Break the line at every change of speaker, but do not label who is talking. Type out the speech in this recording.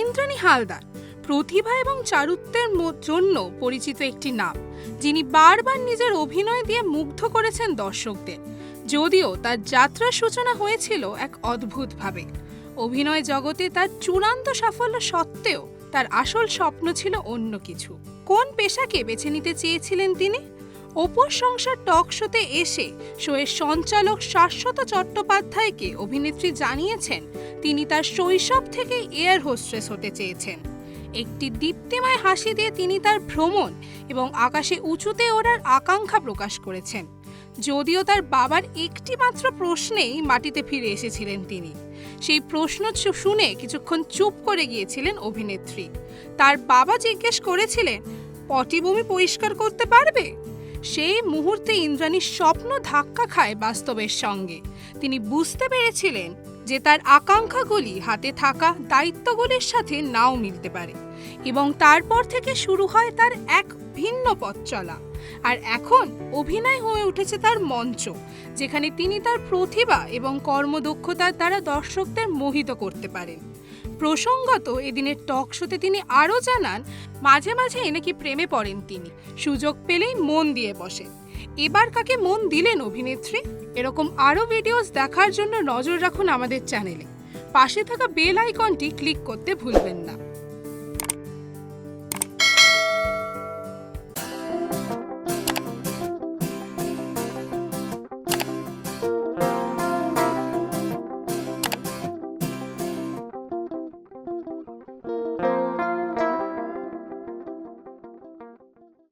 ইন্দ্রাণী হালদার, প্রতিভা এবং চারুত্বের জন্য পরিচিত একটি নাম, যিনি বারবার নিজের অভিনয় দিয়ে মুগ্ধ করেছেন দর্শকদের। যদিও তার যাত্রার সূচনা হয়েছিল এক অদ্ভুতভাবে। অভিনয় জগতে তার চূড়ান্ত সাফল্য সত্ত্বেও তার আসল স্বপ্ন ছিল অন্য কিছু। কোন পেশাকে বেছে নিতে চেয়েছিলেন তিনি? অপুর সংসার টক শোতে এসে শোয়ের সঞ্চালক শাশ্বত চট্টোপাধ্যায়কে অভিনেত্রী জানিয়েছেন তিনি তার শৈশব থেকে এয়ার হোস্ট্রেস হতে চেয়েছেন। একটি দীপ্তিময় হাসি দিয়ে তিনি তার ভ্রমণ এবং আকাশে উঁচুতে ওড়ার আকাঙ্ক্ষা প্রকাশ করেছেন। যদিও তার বাবার একটি মাত্র প্রশ্নেই মাটিতে ফিরে এসেছিলেন তিনি। সেই প্রশ্ন শুনে কিছুক্ষণ চুপ করে গিয়েছিলেন অভিনেত্রী। তার বাবা জিজ্ঞেস করেছিলেন, পটিভূমি পরিষ্কার করতে পারবে? সেই মুহূর্তে ইন্দ্রাণীর স্বপ্ন ধাক্কা খায় বাস্তবের সঙ্গে। তিনি বুঝতে পেরেছিলেন যে তার আকাঙ্ক্ষাগুলি হাতে থাকা দায়িত্বগুলির সাথে নাও মিলতে পারে এবং তারপর থেকে শুরু হয় তার এক ভিন্ন পথ চলা। আর এখন অভিনয় হয়ে উঠেছে তার মঞ্চ, যেখানে তিনি তার প্রতিভা এবং কর্মদক্ষতার দ্বারা দর্শকদের মোহিত করতে পারেন। প্রসঙ্গত, এদিনের টক শোতে তিনি আরও জানান, মাঝে মাঝে নাকি প্রেমে পড়েন তিনি। সুযোগ পেলেই মন দিয়ে বসেন। এবার কাকে মন দিলেন অভিনেত্রী? এরকম আরও ভিডিওস দেখার জন্য নজর রাখুন আমাদের চ্যানেলে পাশে থাকা বেল আইকনটি ক্লিক করতে ভুলবেন না।